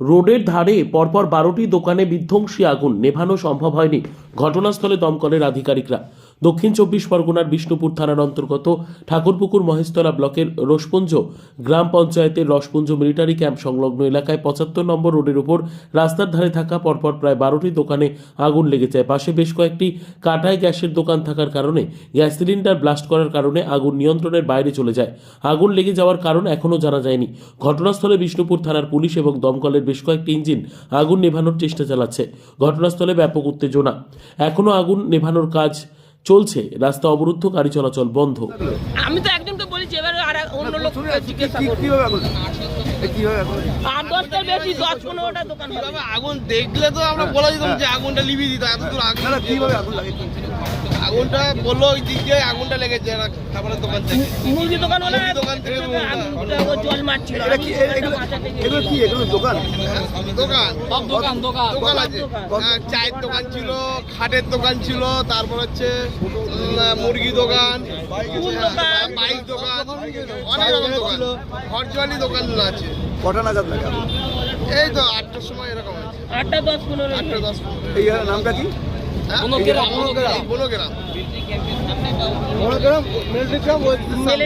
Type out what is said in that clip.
রোডের ধারে পরপর বারোটি দোকানে বিধ্বংসী আগুন নেভানো সম্ভব হয়নি। ঘটনাস্থলে দমকলের আধিকারিকরা। দক্ষিণ চব্বিশ পরগনার বিষ্ণুপুর থানার অন্তর্গত ঠাকুরপুকুর মহেশতলা ব্লকের রসপুঞ্জ গ্রাম পঞ্চায়েতের রসপুঞ্জ মিলিটারি ক্যাম্প সংলগ্ন এলাকায় পঁচাত্তর নম্বর রোডের উপর রাস্তার ধারে থাকা পরপর প্রায় বারোটি দোকানে আগুন লেগে যায়। পাশে বেশ কয়েকটি কাটায় গ্যাসের দোকান থাকার কারণে গ্যাস সিলিন্ডার ব্লাস্ট করার কারণে আগুন নিয়ন্ত্রণের বাইরে চলে যায়। আগুন লেগে যাওয়ার কারণ এখনও জানা যায়নি। ঘটনাস্থলে বিষ্ণুপুর থানার পুলিশ এবং দমকলের বেশ কয়েকটি ইঞ্জিন আগুন নেভানোর চেষ্টা চালাচ্ছে। ঘটনাস্থলে ব্যাপক উত্তেজনা। এখনও আগুন নেভানোর কাজ চলছে রাস্তা অবরুদ্ধ গাড়ি চলাচল বন্ধ। আমি তো একজনকে বলেছি এবার আর অন্য লোক শুনে যাচ্ছি, জিজ্ঞাসা কি- করব আট দশটার বেশি দশ পনেরোটা দোকান আগুন দেখলে তো আমরা বলা দিতাম যে আগুনটা লিভিয়ে দিত এত দূর আগুন কীভাবে আগুন লাগে? আগুনটা বলল ওই দিক দিয়ে আগুনটা লেগেছে খাবারের দোকান থেকে। মুরগি দোকান হলে দোকান থেকে জল মারছিল। এটা কি এগুলো এগুলো কি? এগুলো দোকান? দোকান। সব দোকান দোকান দোকান আছে। হ্যাঁ, চায়ের দোকান ছিল খাটের দোকান ছিল তারপর হচ্ছে উম, মুরগি দোকান বাইক দোকান অনেক রকম দোকান। ঘরজোয়ালি দোকান আছে। কটা নাগাদ লাগে এই তো আটটার সময় এরকম আছে। আটটা দশ পনেরো। আটটা দশ পনেরো। এই নামটা কি? হ্যাঁ? বনগ্রাম। বনগ্রাম মিলিটারি মিলিটারি